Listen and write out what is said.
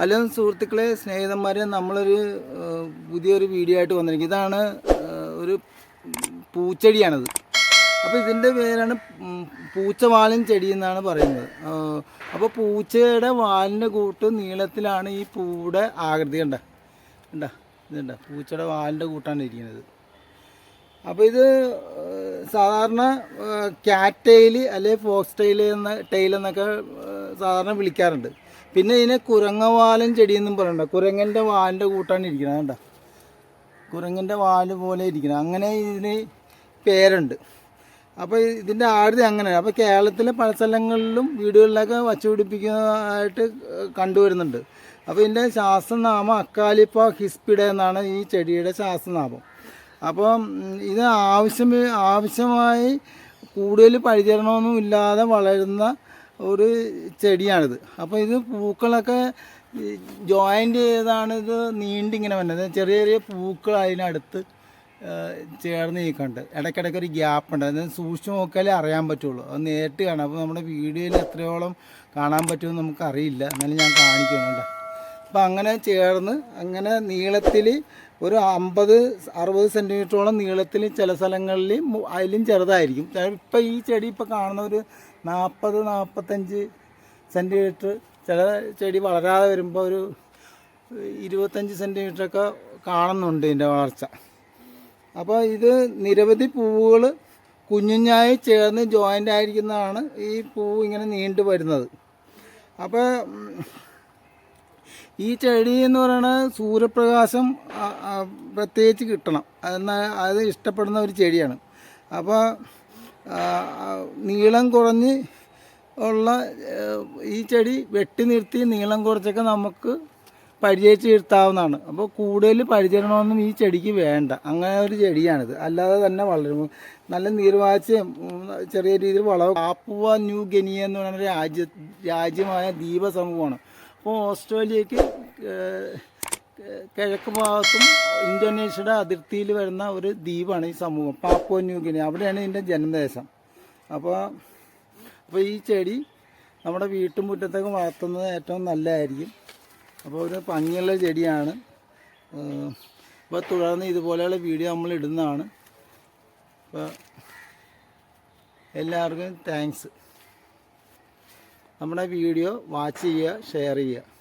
Hello സുഹൃത്തുക്കളെ സ്നേഹിതന്മാരെ നമ്മളൊരു പുതിയൊരു വീഡിയോ ആയിട്ട് വന്നിരിക്കും ഇതാണ് ഒരു പൂച്ചെടിയാണത്. അപ്പോൾ ഇതിന്റെ പേരാണ് പൂച്ചവാലൻ ചെടി എന്നാണ് പറയുന്നത്. അപ്പോൾ പൂച്ചയുടെ വാലിന്റെ കൂട്ട് നീളത്തിലാണ് ഈ പൂയുടെ ആകൃതി കണ്ട? കണ്ട? ഇതുണ്ട? പൂച്ചയുടെ വാലിന്റെ കൂട്ടാണ് ഇരിക്കുന്നത്. അപ്പോൾ ഇത് സാധാരണ ക്യാറ്റ് ടൈൽ അല്ലെങ്കിൽ ഫോക്സ് ടൈൽ എന്ന ടെയിൽ എന്നൊക്കെ സാധാരണ വിളിക്കാറുണ്ട്. പിന്നെ ഇതിനെ കുരങ്ങവാലൻ ചെടി എന്നും പറയണ്ട. കുരങ്ങന്റെ വാലിന്റെ കൂട്ടാണ് ഇരിക്കുന്നത് കണ്ട? കുരങ്ങന്റെ വാൽ പോലെ ഇരിക്കുന്നത് അങ്ങനെ ഇതിന് പേരുണ്ട്. അപ്പോൾ ഇതിന്റെ ആകൃതി അങ്ങനെയാണ് അപ്പോൾ കേരളത്തിലെ പല സ്ഥലങ്ങളിലും വീടുകളിലൊക്കെ വച്ചുപിടിപ്പിക്കുന്നതായിട്ട് കണ്ടുവരുന്നുണ്ട് അപ്പോൾ ഇതിന്റെ ശാസ്ത്രനാമം അക്കാലിപ്പ ഹിസ്പിഡ എന്നാണ് ഈ ചെടിയുടെ ശാസ്ത്രനാമം. അപ്പം ഇത് ആവശ്യം ആവശ്യമായി കൂടുതൽ പരിചരണമൊന്നും ഇല്ലാതെ വളരുന്ന ഒരു ചെടിയാണിത്. അപ്പോൾ ഇത് പൂക്കളൊക്കെ ജോയിന്റ് ചെയ്താണ് ഇത് നീണ്ടിങ്ങനെ വന്നത്. ചെറിയ ചെറിയ പൂക്കൾ അതിനടുത്ത് ചേർന്ന് നിൽക്കുന്നുണ്ട്. ഇടയ്ക്കിടയ്ക്ക് ഒരു ഗ്യാപ്പ് ഉണ്ട്. അത് സൂക്ഷിച്ച് നോക്കിയാലേ അറിയാൻ പറ്റുള്ളൂ. അത് നേരിട്ട് കാണാം. അപ്പോൾ നമ്മുടെ വീഡിയോയിൽ എത്രയോളം കാണാൻ പറ്റുമെന്ന് നമുക്കറിയില്ല. എന്നാലും ഞാൻ കാണിക്കുന്നുണ്ട്. അപ്പം അങ്ങനെ ചേർന്ന് അങ്ങനെ നീളത്തിൽ ഒരു അമ്പത് അറുപത് സെന്റിമീറ്ററോളം നീളത്തിൽ ചില സ്ഥലങ്ങളിൽ അതിലും ചെറുതായിരിക്കും. ഇപ്പം ഈ ചെടി ഇപ്പോൾ കാണുന്ന ഒരു നാൽപ്പത് നാൽപ്പത്തഞ്ച് സെന്റിമീറ്റർ ചില ചെടി വളരാതെ വരുമ്പോൾ ഒരു ഇരുപത്തഞ്ച് സെന്റിമീറ്ററൊക്കെ കാണുന്നുണ്ട് ഇതിന്റെ വളർച്ച. അപ്പോൾ ഇത് നിരവധി പൂവുകൾ കുഞ്ഞുഞ്ഞായി ചേർന്ന് ജോയിന്റ് ആയിരിക്കുന്നതാണ് ഈ പൂവ് ഇങ്ങനെ നീണ്ടു വരുന്നത് അപ്പോൾ ഈ ചെടി എന്ന് പറയുന്നത് സൂര്യപ്രകാശം പ്രത്യേകിച്ച് കിട്ടണം. എന്നാൽ അത് ഇഷ്ടപ്പെടുന്ന ഒരു ചെടിയാണ്. അപ്പോൾ നീളം കുറഞ്ഞ് ഉള്ള ഈ ചെടി വെട്ടി നിർത്തി നീളം കുറച്ചൊക്കെ നമുക്ക് പരിചയിച്ച് ഇരുത്താവുന്നതാണ്. അപ്പോൾ കൂടുതൽ പരിചരണമൊന്നും ഈ ചെടിക്ക് വേണ്ട. അങ്ങനെ ഒരു ചെടിയാണിത്. അല്ലാതെ തന്നെ വളരും. നല്ല നീർവാഴ്ചയും ചെറിയ രീതിയിൽ വളവും. ആപ്പുവ ന്യൂ ഗനിയ എന്ന് പറയുന്ന രാജ്യ രാജ്യമായ ദ്വീപ സമൂഹമാണ് അപ്പോൾ ഓസ്ട്രേലിയക്ക് കിഴക്ക് ഭാഗത്തും ഇന്തോനേഷ്യയുടെ അതിർത്തിയിൽ വരുന്ന ഒരു ദ്വീപാണ് ഈ സമൂഹം പാപ്പോ ന്യൂഗിനി അവിടെയാണ് ഇതിന്റെ ജന്മദേശം അപ്പോൾ അപ്പോൾ ഈ ചെടി നമ്മുടെ വീട്ടുമുറ്റത്തൊക്കെ വളർത്തുന്നത് ഏറ്റവും നല്ലതായിരിക്കും. അപ്പോൾ ഒരു ഭംഗിയുള്ള ചെടിയാണ്. അപ്പോൾ തുടർന്ന് ഇതുപോലെയുള്ള വീഡിയോ നമ്മൾ ഇടുന്നതാണ്. അപ്പോൾ എല്ലാവർക്കും താങ്ക്സ്. നമ്മുടെ വീഡിയോ വാച്ച് ചെയ്യുക ഷെയർ ചെയ്യുക.